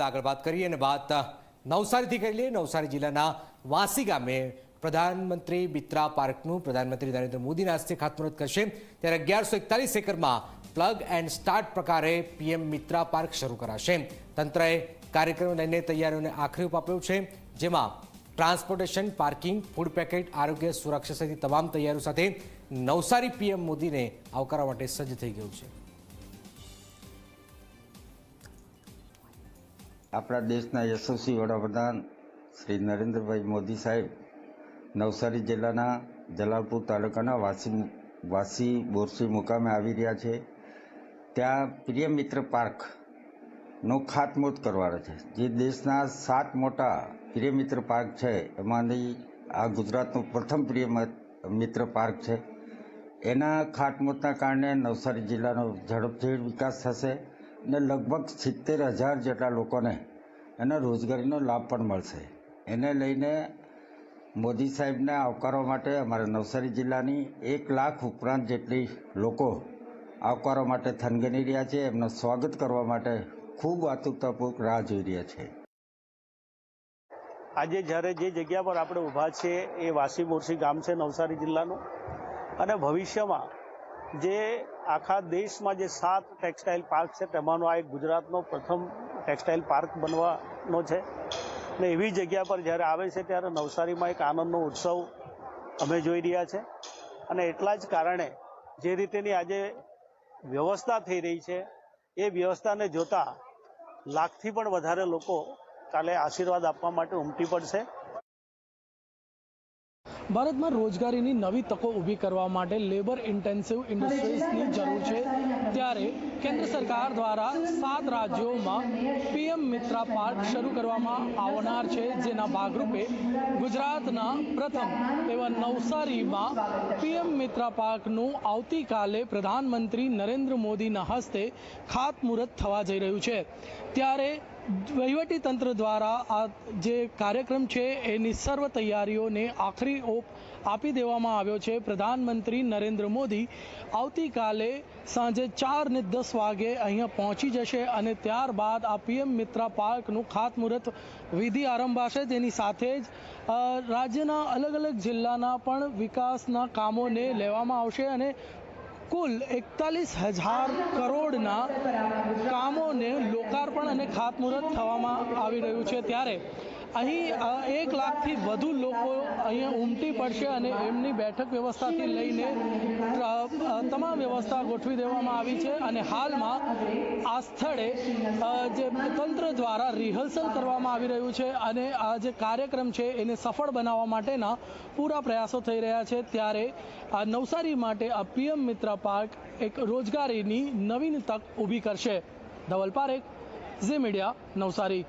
બાદ આગળ વાત કરીએ અને વાત નવસારીથી કરી લઈએ. નવસારી જિલ્લાના વાસી ગામે પ્રધાનમંત્રી મિત્રા પાર્કનું પ્રધાનમંત્રી નરેન્દ્ર મોદીના હસ્તે ખાતમુહૂર્ત કરશે. ત્યારે અગિયારસો એકતાલીસ એકરમાં પ્લગ એન્ડ સ્ટાર્ટ પ્રકારે પીએમ મિત્રા પાર્ક શરૂ કરાશે. તંત્રએ કાર્યક્રમ લઈને તૈયારીઓને આખરી ઓપ આપ્યો છે, જેમાં ટ્રાન્સપોર્ટેશન, પાર્કિંગ, ફૂડ પેકેટ, આરોગ્ય સુરક્ષા સહિત તમામ તૈયારીઓ સાથે નવસારી પીએમ મોદીને આવકારવા માટે સજ્જ થઈ ગયું છે. આપણા દેશના યશસ્વી વડાપ્રધાન શ્રી નરેન્દ્રભાઈ મોદી સાહેબ નવસારી જિલ્લાના જલાલપુર તાલુકાના વાસી વાસી બોરસી મુકામે આવી રહ્યા છે. ત્યાં પ્રિય મિત્ર પાર્કનો ખાતમુહૂર્ત કરવાના છે. જે દેશના સાત મોટા પ્રિય મિત્ર પાર્ક છે એમાંની આ ગુજરાતનું પ્રથમ પ્રિય મિત્ર પાર્ક છે. એના ખાતમુહૂર્તના કારણે નવસારી જિલ્લાનો ઝડપથી વિકાસ થશે. અને લગભગ સિત્તેર હજાર જેટલા લોકોને એના રોજગારીનો લાભ પણ મળશે. એને લઈને મોદી સાહેબને આવકારવા માટે અમારા નવસારી જિલ્લાની એક લાખ ઉપરાંત જેટલી લોકો આવકારવા માટે થનગની રહ્યા છે. એમનું સ્વાગત કરવા માટે ખૂબ આતુરતાપૂર્વક રાહ જોઈ રહ્યા છે. આજે જ્યારે જે જગ્યા પર આપણે ઊભા છીએ એ વાસી મોરસી ગામ છે નવસારી જિલ્લાનું. અને ભવિષ્યમાં જે આખા દેશમાં જે સાત ટેક્સટાઇલ પાર્ક છે, તેમાંનો આ એક ગુજરાતનો પ્રથમ ટેક્સટાઇલ પાર્ક બનવાનો છે. ને એવી જગ્યા પર જ્યારે આવે છે, ત્યારે નવસારીમાં એક આનંદનો ઉત્સવ અમે જોઈ રહ્યા છે. અને એટલા જ કારણે જે રીતેની આજે વ્યવસ્થા થઈ રહી છે, એ વ્યવસ્થાને જોતા લાખથી પણ વધારે લોકો કાલે આશીર્વાદ આપવા માટે ઉમટી પડશે. ભારતમાં રોજગારીની નવી તકો ઊભી કરવા માટે લેબર ઇન્ટેન્સિવ ઇન્ડસ્ટ્રીઝની જરૂર છે. ત્યારે કેન્દ્ર સરકાર દ્વારા સાત રાજ્યોમાં પીએમ મિત્રા પાર્ક શરૂ કરવામાં આવનાર છે, જેના ભાગરૂપે ગુજરાતના પ્રથમ એવા નવસારીમાં પીએમ મિત્રા પાર્કનું આવતીકાલે પ્રધાનમંત્રી નરેન્દ્ર મોદીના હસ્તે ખાતમુહૂર્ત થવા જઈ રહ્યું છે. ત્યારે વહીવટી તંત્ર દ્વારા આ જે કાર્યક્રમ છે, એની સર્વ તૈયારીઓને આખરી ઓપ આપી દેવામાં આવ્યો છે. પ્રધાનમંત્રી નરેન્દ્ર મોદી આવતીકાલે સાંજે ચાર ને દસ વાગે અહીંયા પહોંચી જશે અને ત્યારબાદ આ પીએમ મિત્રા પાર્કનું ખાતમુહૂર્ત વિધિ આરંભાશે. તેની સાથે જ રાજ્યના અલગ અલગ જિલ્લાના પણ વિકાસના કામોને લેવામાં આવશે અને કુલ એકતાલીસ હજાર કરોડના કામોને લોકાર્પણ અને ખાતમુહૂર્ત થવામાં આવી રહ્યું છે. ત્યારે અહીં એક લાખથી વધુ લોકો અહીંયા ઉમટી પડશે અને એમની બેઠક વ્યવસ્થાથી લઈને તમામ વ્યવસ્થા ગોઠવી દેવામાં આવી છે અને હાલમાં આ સ્થળે જે તંત્ર દ્વારા રિહર્સલ કરવામાં આવી રહ્યું છે અને આ જે કાર્યક્રમ છે એને સફળ બનાવવા માટેના પૂરા પ્રયાસો થઈ રહ્યા છે. ત્યારે આ નવસારી માટે આ પીએમ મિત્ર પાર્ક એક રોજગારીની નવીન તક ઊભી કરશે. Dhaval Parekh, Zee media, Navsari.